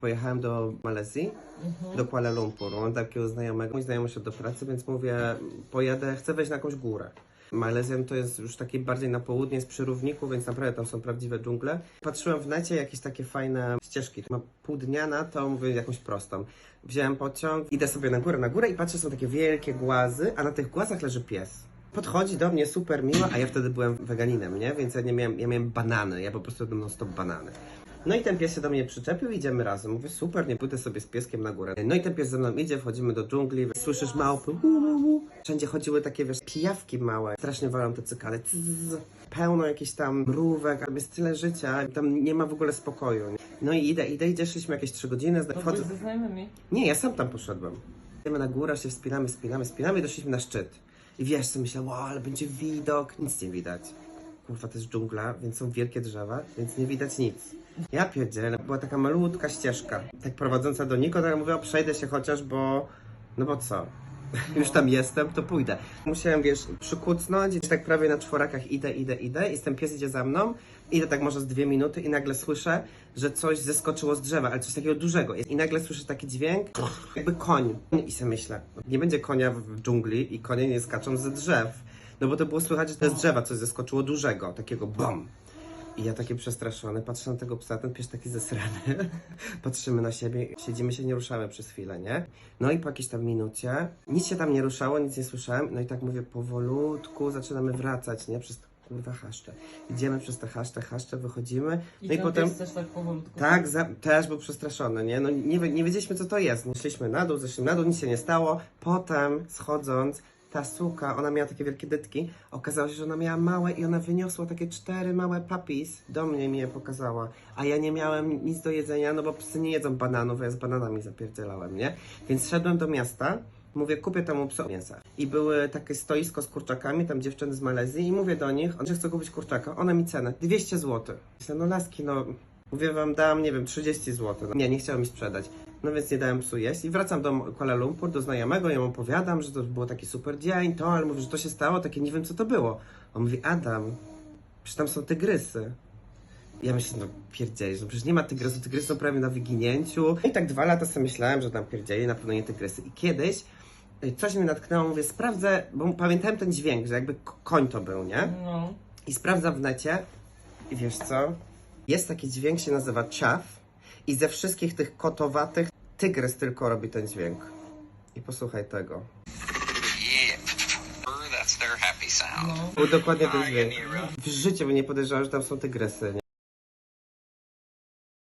Pojechałem do Malezji, do Kuala Lumpur. Mam takiego znajomego, mój znajomy szedł do pracy, więc mówię, pojadę, chcę wejść na jakąś górę. Malezja to jest już takie bardziej na południe, jest przy równiku, więc naprawdę tam są prawdziwe dżungle. Patrzyłem w necie jakieś takie fajne ścieżki. Ma pół dnia na to, mówię jakąś prostą. Wziąłem pociąg, idę sobie na górę, na górę i patrzę, są takie wielkie głazy, a na tych głazach leży pies. Podchodzi do mnie super miło, a ja wtedy byłem weganinem, nie? Więc ja nie miałem, ja miałem banany, ja po prostu jadłem non stop banany. No i ten pies się do mnie przyczepił, idziemy razem. Mówię, super, nie pójdę sobie z pieskiem na górę. No i ten pies ze mną idzie, wchodzimy do dżungli, słyszysz małpy, wu. Wszędzie chodziły takie, wiesz, pijawki małe. Strasznie wolą te cykale. Pełno jakichś tam mrówek, tam jest tyle życia, tam nie ma w ogóle spokoju. No i idę, idę, idzie, szliśmy jakieś trzy godziny. To Wchodzę... ze znajomymi. Nie, ja sam tam poszedłem. Idziemy na górę, się wspinamy, wspinamy, wspinamy i doszliśmy na szczyt. I wiesz, co myślałem, wow, ale będzie widok, nic nie widać. Kurwa, to jest dżungla, więc są wielkie drzewa, więc nie widać nic. Ja pierdzielę, była taka malutka ścieżka, tak prowadząca do Niko, tak mówię, przejdę się chociaż, bo, no bo co? Już tam jestem, to pójdę. Musiałem, wiesz, przykucnąć i tak prawie na czworakach idę, idę, idę i ten pies idzie za mną. Idę tak może z dwie minuty i nagle słyszę, że coś zeskoczyło z drzewa, ale coś takiego dużego. I nagle słyszę taki dźwięk, jakby koń. I sobie myślę, nie będzie konia w dżungli i konie nie skaczą ze drzew. No bo to było słychać, że to z drzewa coś zeskoczyło dużego, takiego bom. I ja taki przestraszony, patrzę na tego psa, ten pies taki zesrany. Patrzymy na siebie, siedzimy się, nie ruszamy przez chwilę, nie? No i po jakiejś tam minucie, nic się tam nie ruszało, nic nie słyszałem, no i tak mówię, powolutku zaczynamy wracać, nie? Przez kurwa chaszcze. Idziemy przez te chaszcze, chaszcze, wychodzimy, I no i potem... też tak powolutku. Tak, za, też był przestraszony, nie? No nie, nie wiedzieliśmy co to jest. No, Szliśmy na dół, zeszliśmy na dół, nic się nie stało. Potem schodząc, ta suka, ona miała takie wielkie dytki. Okazało się, że ona miała małe i ona wyniosła takie cztery małe puppies. Do mnie mi je pokazała. A ja nie miałem nic do jedzenia, no bo psy nie jedzą bananów, ja z bananami zapierdzielałem, nie? Więc szedłem do miasta. Mówię, kupię temu psu mięsa. I były takie stoisko z kurczakami, tam dziewczyny z Malezji i mówię do nich, że chcę kupić kurczaka. One mi cenę, 200 zł. Myślę, no laski, no Mówię wam, dam, nie wiem, 30 zł. Nie, nie chciał mi sprzedać. No więc nie dałem psu jeść i wracam do Kuala Lumpur, do znajomego, ja mu opowiadam, że to było taki super dzień, to, ale mówi, że to się stało, takie nie wiem co to było. On mówi, Adam, przecież tam są tygrysy. Ja myślę, no pierdzielisz, no przecież nie ma tygrysu, tygrysy są prawie na wyginięciu. I tak dwa lata sobie myślałem, że tam pierdzieli, na pewno nie tygrysy. I kiedyś y, coś mnie natknęło, mówię, sprawdzę, bo pamiętałem ten dźwięk, że jakby koń to był, nie? No. I sprawdzam w necie i wiesz co? Jest taki dźwięk, się nazywa chaff i ze wszystkich tych kotowatych tygrys tylko robi ten dźwięk. I posłuchaj tego. Był dokładnie ten dźwięk. W życiu bym nie podejrzewał, że tam są tygrysy. Nie?